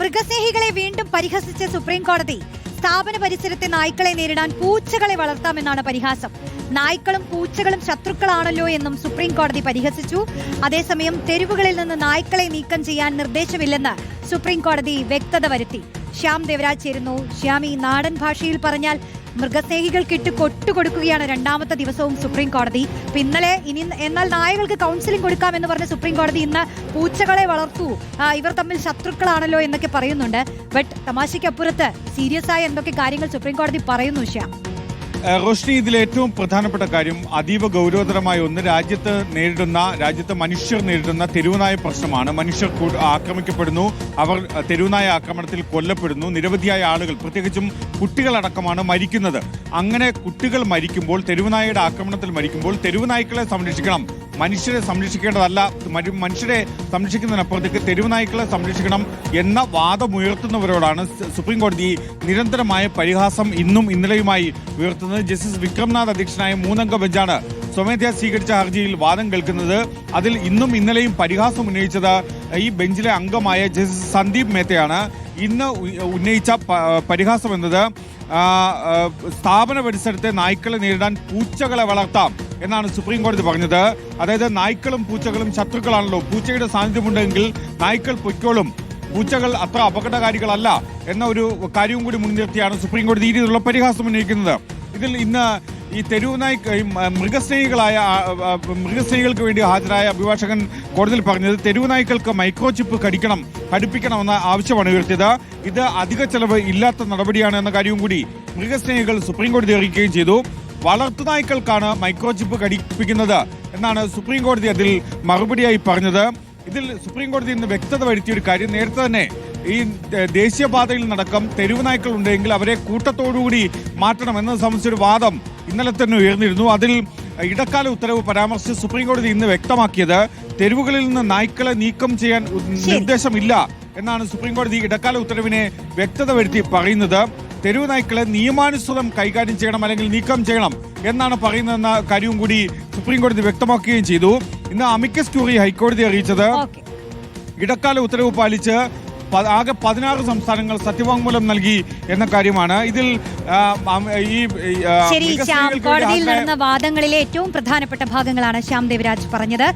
മൃഗസ്നേഹികളെ വീണ്ടും പരിഹസിച്ച സുപ്രീം കോടതി സ്ഥാപന പരിസരത്തെ നായ്ക്കളെ നേരിടാൻ പൂച്ചകളെ വളർത്താമെന്നാണ് പരിഹാസം. നായ്ക്കളും പൂച്ചകളും ശത്രുക്കളാണല്ലോ എന്നും സുപ്രീം കോടതി പരിഹസിച്ചു. അതേസമയം തെരുവുകളിൽ നിന്ന് നായ്ക്കളെ നീക്കം ചെയ്യാൻ നിർദ്ദേശമില്ലെന്ന് സുപ്രീം കോടതി വ്യക്തത വരുത്തി. ശ്യാം ദേവരാജ് ചേരുന്നു. ശ്യാം ഈ നാടൻ ഭാഷയിൽ പറഞ്ഞാൽ മൃഗസ്നേഹികൾക്കിട്ട് കൊട്ടുകൊടുക്കുകയാണ് രണ്ടാമത്തെ ദിവസവും സുപ്രീം കോടതി. ഇന്നലെ ഇനി എന്നാൽ നായകൾക്ക് കൗൺസിലിംഗ് കൊടുക്കാം എന്ന് പറഞ്ഞ സുപ്രീം കോടതി ഇന്ന് പൂച്ചകളെ വളർത്തു. ഇവർ തമ്മിൽ ശത്രുക്കളാണല്ലോ എന്നൊക്കെ പറയുന്നുണ്ട്. ബട്ട് തമാശയ്ക്കപ്പുറത്ത് സീരിയസ് ആയ എന്തൊക്കെ കാര്യങ്ങൾ സുപ്രീം കോടതി പറയുന്നു ശ്യാം? റോഷ്നി ഇതിൽ ഏറ്റവും പ്രധാനപ്പെട്ട കാര്യം അതീവ ഗൗരവതരമായ ഒന്ന് രാജ്യത്ത് നേരിടുന്ന രാജ്യത്ത് മനുഷ്യർ നേരിടുന്ന തെരുവുനായ പ്രശ്നമാണ്. മനുഷ്യർ ആക്രമിക്കപ്പെടുന്നു. അവർ തെരുവുനായ ആക്രമണത്തിൽ കൊല്ലപ്പെടുന്നു. നിരവധിയായ ആളുകൾ പ്രത്യേകിച്ചും കുട്ടികളടക്കമാണ് മരിക്കുന്നത്. അങ്ങനെ കുട്ടികൾ മരിക്കുമ്പോൾ തെരുവുനായയുടെ ആക്രമണത്തിൽ മരിക്കുമ്പോൾ തെരുവുനായ്ക്കളെ സംരക്ഷിക്കണം. മനുഷ്യരെ സംരക്ഷിക്കേണ്ടതല്ല. മനുഷ്യരെ സംരക്ഷിക്കുന്നതിനപ്പുറത്തേക്ക് തെരുവ് നായ്ക്കളെ സംരക്ഷിക്കണം എന്ന വാദമുയർത്തുന്നവരോടാണ് സുപ്രീം കോടതി നിരന്തരമായ പരിഹാസം ഇന്നും ഇന്നലെയുമായി ഉയർത്തുന്നത്. ജസ്റ്റിസ് വിക്രംനാഥ് അധ്യക്ഷനായ മൂന്നംഗ ബെഞ്ചാണ് സ്വമേധയാ സ്വീകരിച്ച ഹർജിയിൽ വാദം കേൾക്കുന്നത്. അതിൽ ഇന്നും ഇന്നലെയും പരിഹാസം ഉന്നയിച്ചത് ഈ ബെഞ്ചിലെ അംഗമായ ജസ്റ്റിസ് സന്ദീപ് മേത്തയാണ്. ഇന്ന് ഉന്നയിച്ച പരിഹാസം എന്നത് സ്ഥാപന പരിസരത്തെ നായ്ക്കളെ നേരിടാൻ പൂച്ചകളെ വളർത്താം. എന്നാണ് സുപ്രീം കോടതി പറഞ്ഞത്. അതായത് നായ്ക്കളും പൂച്ചകളും ശത്രുക്കളാണല്ലോ. പൂച്ചയുടെ സാന്നിധ്യമുണ്ടെങ്കിൽ നായ്ക്കൾ പൊയ്ക്കോളും. പൂച്ചകൾ അത്ര അപകടകാരികളല്ല എന്ന ഒരു കാര്യവും കൂടി മുൻനിർത്തിയാണ് സുപ്രീം കോടതി ഈ രീതിയിലുള്ള പരിഹാസം ഉന്നയിക്കുന്നത്. ഇതിൽ ഇന്ന് ഈ തെരുവ് നായ്ക്ക് ഈ മ- മൃഗസ്നേഹികളായ മൃഗസ്നേഹികൾക്ക് വേണ്ടി ഹാജരായ അഭിഭാഷകൻ കോടതിയിൽ പറഞ്ഞത് തെരുവ് നായ്ക്കൾക്ക് മൈക്രോ ചിപ്പ് കടിക്കണം ഘടിപ്പിക്കണമെന്ന ആവശ്യമാണ് ഉയർത്തിയത്. ഇത് അധിക ചെലവ് ഇല്ലാത്ത നടപടിയാണ് എന്ന കാര്യവും കൂടി മൃഗസ്നേഹികൾ സുപ്രീം കോടതി അറിയിക്കുകയും ചെയ്തു. വളർത്തുനായ്ക്കൾക്കാണ് മൈക്രോ ചിപ്പ് ഘടിപ്പിക്കുന്നത് എന്നാണ് സുപ്രീം കോടതി അതിൽ മറുപടിയായി പറഞ്ഞത്. ഇതിൽ സുപ്രീം കോടതി ഇന്ന് വ്യക്തത വരുത്തിയ ഒരു കാര്യം നേരത്തെ തന്നെ ഈ ദേശീയപാതയിൽ നടക്കം തെരുവ് നായ്ക്കൾ ഉണ്ടെങ്കിൽ അവരെ കൂട്ടത്തോടുകൂടി മാറ്റണം എന്നത് സംബന്ധിച്ചൊരു വാദം ഇന്നലെ തന്നെ ഉയർന്നിരുന്നു. അതിൽ ഇടക്കാല ഉത്തരവ് പരാമർശിച്ച് സുപ്രീം കോടതി ഇന്ന് വ്യക്തമാക്കിയത് തെരുവുകളിൽ നിന്ന് നായ്ക്കളെ നീക്കം ചെയ്യാൻ നിർദ്ദേശമില്ല എന്നാണ് സുപ്രീം കോടതി ഇടക്കാല ഉത്തരവിനെ വ്യക്തത വരുത്തി പറയുന്നത്. തെരുവ് നായ്ക്കളെ നിയമാനുസൃതം കൈകാര്യം ചെയ്യണം അല്ലെങ്കിൽ നീക്കം ചെയ്യണം എന്നാണ് പറയുന്നതെന്ന കാര്യവും കൂടി സുപ്രീം കോടതി വ്യക്തമാക്കുകയും ചെയ്തു. ഇന്ന് അമിക്കസ് ക്യൂറി ഹൈക്കോടതി അറിയിച്ചത് ഇടക്കാല ഉത്തരവ് പാലിച്ച് ആകെ പതിനാറ് സംസ്ഥാനങ്ങൾ സത്യവാങ്മൂലം നൽകി എന്ന കാര്യമാണ്. ഇതിൽ ഈ ശരി ശ്യാം കോടതിയിൽ നടന്ന വാദങ്ങളിലെ ഏറ്റവും പ്രധാനപ്പെട്ട ഭാഗങ്ങളാണ് ശ്യാം ദേവരാജ് പറഞ്ഞത്.